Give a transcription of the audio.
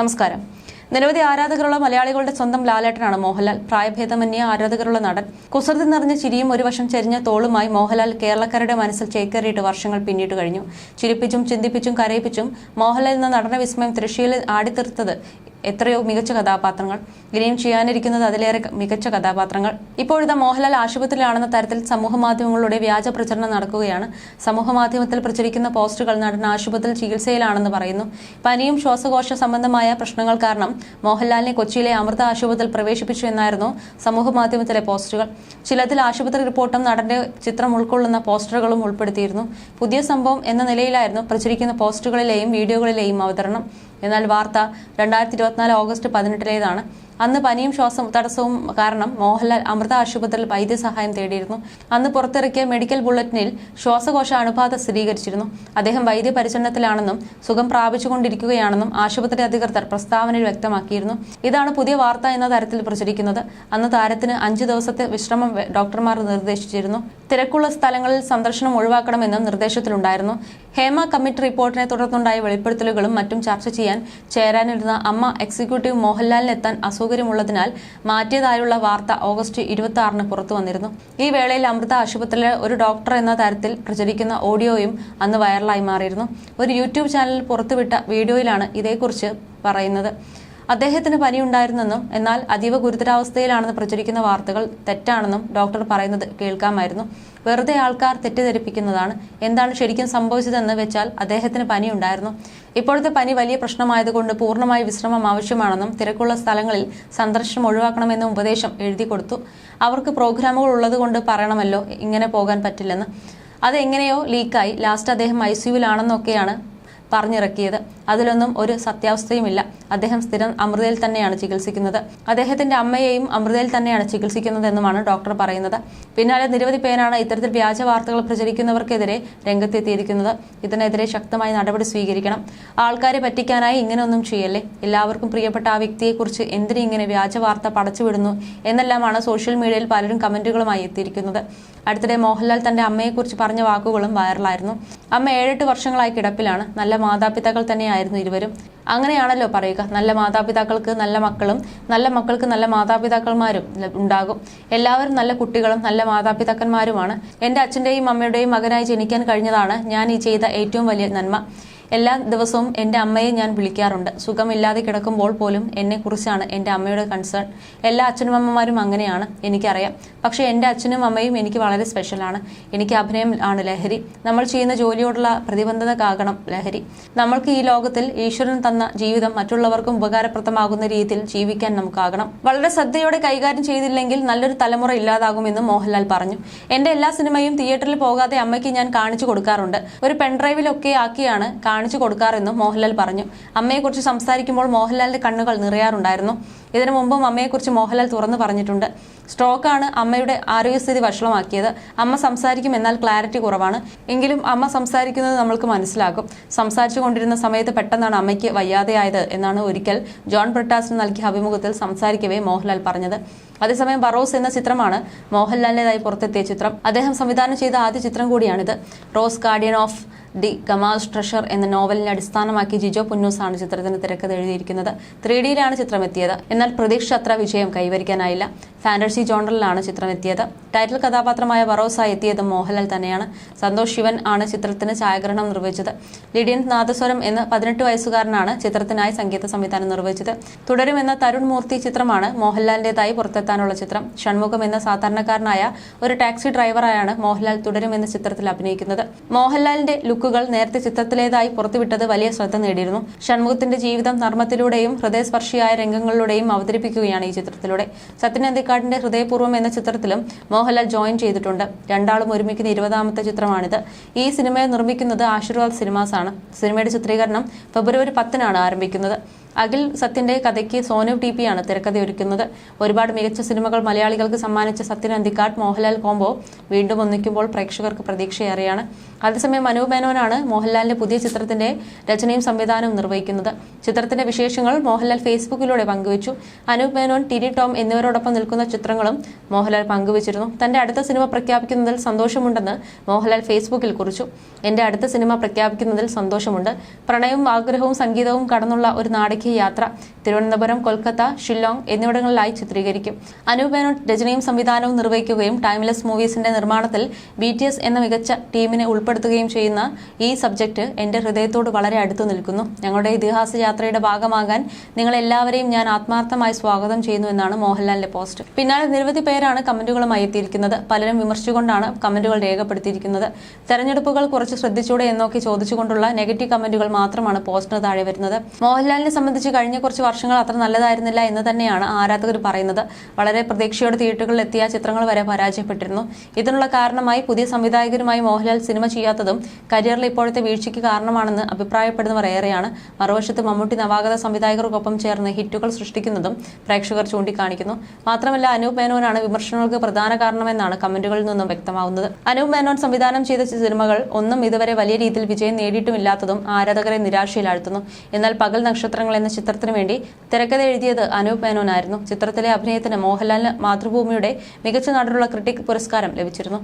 നമസ്കാരം. നിരവധി ആരാധകരുള്ള മലയാളികളുടെ സ്വന്തം ലാലേട്ടനാണ് മോഹൻലാൽ. പ്രായഭേദമന്യേ ആരാധകരുള്ള നടൻ. കുസൃതി നിറഞ്ഞ ചിരിയും ഒരു വശം ചെരിഞ്ഞ തോളുമായി മോഹൻലാൽ കേരളക്കാരുടെ മനസ്സിൽ ചേക്കേറിയിട്ട് വർഷങ്ങൾ പിന്നിട്ട് കഴിഞ്ഞു. ചിരിപ്പിച്ചും ചിന്തിപ്പിച്ചും കരയിപ്പിച്ചും മോഹൻലാൽ എന്ന നടന വിസ്മയം തൃശ്ശീലിൽ ആടിത്തീർത്തത് എത്രയോ മികച്ച കഥാപാത്രങ്ങൾ. ഇനിയും ചെയ്യാനിരിക്കുന്നത് അതിലേറെ മികച്ച കഥാപാത്രങ്ങൾ. ഇപ്പോഴത്തെ മോഹൻലാൽ ആശുപത്രിയിലാണെന്ന തരത്തിൽ സമൂഹ മാധ്യമങ്ങളിലൂടെ വ്യാജ പ്രചരണം നടക്കുകയാണ്. സമൂഹ മാധ്യമത്തിൽ പ്രചരിക്കുന്ന പോസ്റ്റുകൾ നടൻ ആശുപത്രിയിൽ ചികിത്സയിലാണെന്ന് പറയുന്നു. പനിയും ശ്വാസകോശ സംബന്ധമായ പ്രശ്നങ്ങൾ കാരണം മോഹൻലാലിനെ കൊച്ചിയിലെ അമൃത ആശുപത്രിയിൽ പ്രവേശിപ്പിച്ചു എന്നായിരുന്നു സമൂഹ മാധ്യമത്തിലെ പോസ്റ്റുകൾ. ചിലതിൽ ആശുപത്രി റിപ്പോർട്ടും നടന്റെ ചിത്രം ഉൾക്കൊള്ളുന്ന പോസ്റ്ററുകളും ഉൾപ്പെടുത്തിയിരുന്നു. പുതിയ സംഭവം എന്ന നിലയിലായിരുന്നു പ്രചരിക്കുന്ന പോസ്റ്റുകളിലെയും വീഡിയോകളിലെയും അവതരണം. എന്നാൽ വാർത്ത രണ്ടായിരത്തി ഇരുപത്തിനാല് ഓഗസ്റ്റ് പതിനെട്ടിലേതാണ്. അന്ന് പനിയും ശ്വാസം തടസ്സവും കാരണം മോഹൻലാൽ അമൃത ആശുപത്രിയിൽ വൈദ്യസഹായം തേടിയിരുന്നു. അന്ന് പുറത്തിറക്കിയ മെഡിക്കൽ ബുള്ളറ്റിനിൽ ശ്വാസകോശ അണുബാധ സ്ഥിരീകരിച്ചിരുന്നു. അദ്ദേഹം വൈദ്യ പരിചരണത്തിലാണെന്നും സുഖം പ്രാപിച്ചുകൊണ്ടിരിക്കുകയാണെന്നും ആശുപത്രി അധികൃതർ പ്രസ്താവനയിൽ വ്യക്തമാക്കിയിരുന്നു. ഇതാണ് പുതിയ വാർത്ത എന്ന തരത്തിൽ പ്രചരിക്കുന്നത്. അന്ന് താരത്തിന് അഞ്ചു ദിവസത്തെ വിശ്രമം ഡോക്ടർമാർ നിർദ്ദേശിച്ചിരുന്നു. തിരക്കുള്ള സ്ഥലങ്ങളിൽ സന്ദർശനം ഒഴിവാക്കണമെന്നും നിർദ്ദേശത്തിലുണ്ടായിരുന്നു. ഹേമ കമ്മിറ്റി റിപ്പോർട്ടിനെ തുടർന്നുണ്ടായ വെളിപ്പെടുത്തലുകളും മറ്റും ചർച്ച ചെയ്യാൻ ചേരാനിരുന്ന അമ്മ എക്സിക്യൂട്ടീവ് മോഹൻലാലിനെത്താൻ അസൗകര്യമുള്ളതിനാൽ മാറ്റിയതായുള്ള വാർത്ത ഓഗസ്റ്റ് ഇരുപത്തി ആറിന് പുറത്തു വന്നിരുന്നു. ഈ വേളയിൽ അമൃത ആശുപത്രിയിലെ ഒരു ഡോക്ടർ എന്ന തരത്തിൽ പ്രചരിക്കുന്ന ഓഡിയോയും അന്ന് വൈറലായി മാറിയിരുന്നു. ഒരു യൂട്യൂബ് ചാനലിൽ പുറത്തുവിട്ട വീഡിയോയിലാണ് ഇതേക്കുറിച്ച് പറയുന്നത്. അദ്ദേഹത്തിന് പനിയുണ്ടായിരുന്നെന്നും എന്നാൽ അതീവ ഗുരുതരാവസ്ഥയിലാണെന്ന് പ്രചരിക്കുന്ന വാർത്തകൾ തെറ്റാണെന്നും ഡോക്ടർ പറയുന്നത് കേൾക്കാമായിരുന്നു. വെറുതെ ആൾക്കാർ തെറ്റിദ്ധരിപ്പിക്കുന്നതാണ് എന്താണ് ശരിക്കും സംഭവിച്ചതെന്ന് വെച്ചാൽ അദ്ദേഹത്തിന് പനിയുണ്ടായിരുന്നു. ഇപ്പോഴത്തെ പനി വലിയ പ്രശ്നമായതുകൊണ്ട് പൂർണമായി വിശ്രമം ആവശ്യമാണെന്നും തിരക്കുള്ള സ്ഥലങ്ങളിൽ സന്ദർശനം ഒഴിവാക്കണമെന്നും ഉപദേശം എഴുതി കൊടുത്തു. അവർക്ക് പ്രോഗ്രാമുകൾ ഉള്ളതുകൊണ്ട് പറയണമല്ലോ ഇങ്ങനെ പോകാൻ പറ്റില്ലെന്ന്. അതെങ്ങനെയോ ലീക്കായി. ലാസ്റ്റ് അദ്ദേഹം ഐ സിയുവിലാണെന്നൊക്കെയാണ് പറഞ്ഞിറക്കിയത്. അതിലൊന്നും ഒരു സത്യാവസ്ഥയുമില്ല. അദ്ദേഹം സ്ഥിരം അമൃതയിൽ തന്നെയാണ് ചികിത്സിക്കുന്നത്. അദ്ദേഹത്തിന്റെ അമ്മയെയും അമൃതയിൽ തന്നെയാണ് ചികിത്സിക്കുന്നതെന്നുമാണ് ഡോക്ടർ പറയുന്നത്. പിന്നാലെ നിരവധി പേരാണ് ഇത്തരത്തിൽ വ്യാജ വാർത്തകൾ പ്രചരിക്കുന്നവർക്കെതിരെ രംഗത്തെത്തിയിരിക്കുന്നത്. ഇതിനെതിരെ ശക്തമായി നടപടി സ്വീകരിക്കണം. ആൾക്കാരെ പറ്റിക്കാനായി ഇങ്ങനെയൊന്നും ചെയ്യല്ലേ? എല്ലാവർക്കും പ്രിയപ്പെട്ട ആ വ്യക്തിയെക്കുറിച്ച് എന്തിനു ഇങ്ങനെ വ്യാജ വാർത്ത പടച്ചുവിടുന്നു എന്നെല്ലാമാണ് സോഷ്യൽ മീഡിയയിൽ പലരും കമന്റുകളുമായി എത്തിയിരിക്കുന്നത്. അടുത്തിടെ മോഹൻലാൽ തന്റെ അമ്മയെക്കുറിച്ച് പറഞ്ഞ വാക്കുകളും വൈറലായിരുന്നു. അമ്മ ഏഴെട്ട് വർഷങ്ങളായി കിടപ്പിലാണ്. നല്ല മാതാപിതാക്കൾ തന്നെയായിരുന്നു ഇരുവരും. അങ്ങനെയാണല്ലോ പറയുക. നല്ല മാതാപിതാക്കൾക്ക് നല്ല മക്കളും നല്ല മക്കൾക്ക് നല്ല മാതാപിതാക്കന്മാരും ഉണ്ടാകും. എല്ലാവരും നല്ല കുട്ടികളും നല്ല മാതാപിതാക്കന്മാരുമാണ്. എന്റെ അച്ഛന്റെയും അമ്മയുടെയും മകനായി ജനിക്കാൻ കഴിഞ്ഞതാണ് ഞാൻ ഈ ചെയ്ത ഏറ്റവും വലിയ നന്മ. എല്ലാ ദിവസവും എന്റെ അമ്മയെ ഞാൻ വിളിക്കാറുണ്ട്. സുഖമില്ലാതെ കിടക്കുമ്പോൾ പോലും എന്നെക്കുറിച്ചാണ് എന്റെ അമ്മയുടെ കൺസേൺ എല്ലാ അച്ഛനും അമ്മമാരും അങ്ങനെയാണ് എനിക്കറിയാം. പക്ഷേ എന്റെ അച്ഛനും അമ്മയും എനിക്ക് വളരെ സ്പെഷ്യലാണ് എനിക്ക് അഭിനയം ആണ് ലഹരി. നമ്മൾ ചെയ്യുന്ന ജോലിയോടുള്ള പ്രതിബന്ധത കാകണം ലഹരി. നമ്മൾക്ക് ഈ ലോകത്തിൽ ഈശ്വരൻ തന്ന ജീവിതം മറ്റുള്ളവർക്കും ഉപകാരപ്രദമാകുന്ന രീതിയിൽ ജീവിക്കാൻ നമുക്കാകണം. വളരെ ശ്രദ്ധയോടെ കൈകാര്യം ചെയ്തില്ലെങ്കിൽ നല്ലൊരു തലമുറ ഇല്ലാതാകുമെന്നും മോഹൻലാൽ പറഞ്ഞു. എന്റെ എല്ലാ സിനിമയും തിയേറ്ററിൽ പോകാതെ അമ്മയ്ക്ക് ഞാൻ കാണിച്ചു കൊടുക്കാറുണ്ട്. ഒരു പെൺഡ്രൈവിലൊക്കെ ആക്കിയാണ് കാണിച്ചു കൊടുക്കാറെന്നും മോഹൻലാൽ പറഞ്ഞു. അമ്മയെക്കുറിച്ച് സംസാരിക്കുമ്പോൾ മോഹൻലാലിന്റെ കണ്ണുകൾ നിറയാറുണ്ടായിരുന്നു. ഇതിനു മുമ്പും അമ്മയെക്കുറിച്ച് മോഹൻലാൽ തുറന്നു പറഞ്ഞിട്ടുണ്ട്. സ്ട്രോക്കാണ് അമ്മയുടെ ആരോഗ്യസ്ഥിതി വഷളമാക്കിയത്. അമ്മ സംസാരിക്കും എന്നാൽ ക്ലാരിറ്റി കുറവാണ്. എങ്കിലും അമ്മ സംസാരിക്കുന്നത് നമ്മൾക്ക് മനസ്സിലാകും. സംസാരിച്ചു കൊണ്ടിരുന്ന സമയത്ത് പെട്ടെന്നാണ് അമ്മയ്ക്ക് വയ്യാതെയായത് എന്നാണ് ഒരിക്കൽ ജോൺ ബ്രിട്ടാസിന് നൽകിയ അഭിമുഖത്തിൽ സംസാരിക്കവേ മോഹൻലാൽ പറഞ്ഞത്. അതേസമയം ബറോസ് എന്ന ചിത്രമാണ് മോഹൻലാലിന്റെതായി പുറത്തെത്തിയ ചിത്രം. അദ്ദേഹം സംവിധാനം ചെയ്ത ആദ്യ ചിത്രം കൂടിയാണിത്. റോസ് ഗാർഡിയൻ ഓഫ് ഡി കമാസ് ട്രഷർ എന്ന നോവലിനെ അടിസ്ഥാനമാക്കി ജിജോ പുന്നൂസാണ് ചിത്രത്തിന് തിരക്കഥ എഴുതിയിരിക്കുന്നത്. ത്രീ ഡിയിലാണ് ചിത്രം എത്തിയത് എന്നാൽ പ്രതീക്ഷ അത്ര വിജയം കൈവരിക്കാനായില്ല. ഫാന്റസി ജോണറിലാണ് ചിത്രം എത്തിയത് ടൈറ്റിൽ കഥാപാത്രമായ ബറോസായി എത്തിയത് മോഹൻലാൽ തന്നെയാണ്. സന്തോഷ് ശിവൻ ആണ് ചിത്രത്തിന് ഛായാഗ്രഹണം നിർവഹിച്ചത്. ലിഡിയൻ നാദസ്വരം എന്ന പതിനെട്ട് വയസ്സുകാരനാണ് ചിത്രത്തിനായി സംഗീത സംവിധാനം നിർവഹിച്ചത്. തുടരുമെന്ന തരുൺ മൂർത്തി ചിത്രമാണ് മോഹൻലാലിന്റേതായി പുറത്തെത്താനുള്ള ചിത്രം. ഷൺമുഖം എന്ന സാധാരണക്കാരനായ ഒരു ടാക്സി ഡ്രൈവറായാണ് മോഹൻലാൽ തുടരുമെന്ന ചിത്രത്തിൽ അഭിനയിക്കുന്നത്. മോഹൻലാലിന്റെ ലുക്കുകൾ നേരത്തെ ചിത്രത്തിലേതായി പുറത്തുവിട്ടത് വലിയ ശ്രദ്ധ നേടിയിരുന്നു. ഷൺമുഖത്തിന്റെ ജീവിതം നർമ്മത്തിലൂടെയും ഹൃദയസ്പർശിയായ രംഗങ്ങളിലൂടെയും അവതരിപ്പിക്കുകയാണ് ഈ ചിത്രത്തിലൂടെ. സത്യൻ അന്തിക്കാടിന്റെ ഹൃദയപൂർവം എന്ന ചിത്രത്തിലും മോഹൻലാൽ ജോയിൻ ചെയ്തിട്ടുണ്ട്. രണ്ടാളും ഒരുമിക്കുന്ന ഇരുപതാമത്തെ ചിത്രമാണിത്. ഈ സിനിമയെ നിർമ്മിക്കുന്നത് ആശീർവാദ് സിനിമാസ് ആണ്. സിനിമയുടെ ചിത്രീകരണം ഫെബ്രുവരി പത്തിനാണ് ആരംഭിക്കുന്നത്. അഖിൽ സത്യന്റെ കഥയ്ക്ക് സോനു ടി പി ആണ് തിരക്കഥയൊരുക്കുന്നത്. ഒരുപാട് മികച്ച സിനിമകൾ മലയാളികൾക്ക് സമ്മാനിച്ച സത്യൻ അന്തിക്കാട് മോഹൻലാൽ കോംബോ വീണ്ടും ഒന്നിക്കുമ്പോൾ പ്രേക്ഷകർക്ക് പ്രതീക്ഷയേറെയാണ്. അതേസമയം മനു മേനോനാണ് മോഹൻലാലിന്റെ പുതിയ ചിത്രത്തിന്റെ രചനയും സംവിധാനവും നിർവഹിക്കുന്നത്. ചിത്രത്തിന്റെ വിശേഷങ്ങൾ മോഹൻലാൽ ഫേസ്ബുക്കിലൂടെ പങ്കുവച്ചു. അനു മേനോൻ ടിനി ടോം എന്നിവരോടൊപ്പം നിൽക്കുന്ന ചിത്രങ്ങളും മോഹൻലാൽ പങ്കുവച്ചിരുന്നു. തന്റെ അടുത്ത സിനിമ പ്രഖ്യാപിക്കുന്നതിൽ സന്തോഷമുണ്ടെന്ന് മോഹൻലാൽ ഫേസ്ബുക്കിൽ കുറിച്ചു. എന്റെ അടുത്ത സിനിമ പ്രഖ്യാപിക്കുന്നതിൽ സന്തോഷമുണ്ട്. പ്രണയവും ആഗ്രഹവും സംഗീതവും കടന്നുള്ള ഒരു നാടകീയ യാത്ര തിരുവനന്തപുരം കൊൽക്കത്ത ഷില്ലോങ് എന്നിവിടങ്ങളിലായി ചിത്രീകരിക്കും. അനു മേനോൻ രചനയും സംവിധാനവും നിർവഹിക്കുകയും ടൈംലെസ് മൂവീസിന്റെ നിർമ്മാണത്തിൽ ബി ടി എന്ന മികച്ച ടീമിനെ ഉൾപ്പെടുത്തുകയും ചെയ്യുന്ന ഈ സബ്ജക്റ്റ് എന്റെ ഹൃദയത്തോട് വളരെ അടുത്തു നിൽക്കുന്നു. ഞങ്ങളുടെ ഇതിഹാസ യാത്രയുടെ ഭാഗമാകാൻ നിങ്ങളെല്ലാവരെയും ഞാൻ ആത്മാർത്ഥമായി സ്വാഗതം ചെയ്യുന്നു എന്നാണ് മോഹൻലാലിന്റെ പോസ്റ്റ്. പിന്നാലെ നിരവധി പേരാണ് കമന്റുകളുമായി എത്തിയിരിക്കുന്നത്. പലരും വിമർശിച്ചുകൊണ്ടാണ് കമന്റുകൾ രേഖപ്പെടുത്തിയിരിക്കുന്നത്. തെരഞ്ഞെടുപ്പുകൾ കുറച്ച് ശ്രദ്ധിച്ചൂടെ എന്നൊക്കെ ചോദിച്ചുകൊണ്ടുള്ള നെഗറ്റീവ് കമന്റുകൾ മാത്രമാണ് പോസ്റ്റിന് താഴെ വരുന്നത്. മോഹൻലാലിനെ സംബന്ധിച്ച് കഴിഞ്ഞ കുറച്ച് വർഷങ്ങൾ അത്ര നല്ലതായിരുന്നില്ല എന്ന് തന്നെയാണ് ആരാധകർ പറയുന്നത്. വളരെ പ്രതീക്ഷയോടെ തിയേറ്ററുകളിൽ എത്തിയ ചിത്രങ്ങൾ വരെ പരാജയപ്പെട്ടിരുന്നു. ഇതിനുള്ള കാരണമായി പുതിയ സംവിധായകരുമായി മോഹൻലാൽ സിനിമ ചെയ്യാത്തതും കരിയറിൽ ഇപ്പോഴത്തെ വീഴ്ചയ്ക്ക് കാരണമാണെന്ന് അഭിപ്രായപ്പെടുന്നവർ ഏറെയാണ്. മറുവശത്ത് മമ്മൂട്ടി നവാഗത സംവിധായകർക്കൊപ്പം ചേർന്ന് ഹിറ്റുകൾ സൃഷ്ടിക്കുന്നതും പ്രേക്ഷകർ ചൂണ്ടിക്കാണിക്കുന്നു. മാത്രമല്ല അനൂപ് മേനോനാണ് വിമർശനങ്ങൾക്ക് പ്രധാന കാരണമെന്നാണ് കമന്റുകളിൽ നിന്നും വ്യക്തമാവുന്നത്. അനൂപ് മേനോൻ സംവിധാനം ചെയ്ത സിനിമകൾ ഒന്നും ഇതുവരെ വലിയ രീതിയിൽ വിജയം നേടിയിട്ടുമില്ലാത്തതും ആരാധകരെ നിരാശയിലാഴ്ത്തുന്നു. എന്നാൽ പകൽ നക്ഷത്രങ്ങൾ എന്ന ചിത്രത്തിനു വേണ്ടി തിരക്കഥ എഴുതിയത് അനൂപ് മേനോനായിരുന്നു. ചിത്രത്തിലെ അഭിനയത്തിന് മോഹൻലാലിന് മാതൃഭൂമിയുടെ മികച്ച നടനുള്ള ക്രിട്ടിക് പുരസ്കാരം ലഭിച്ചിരുന്നു.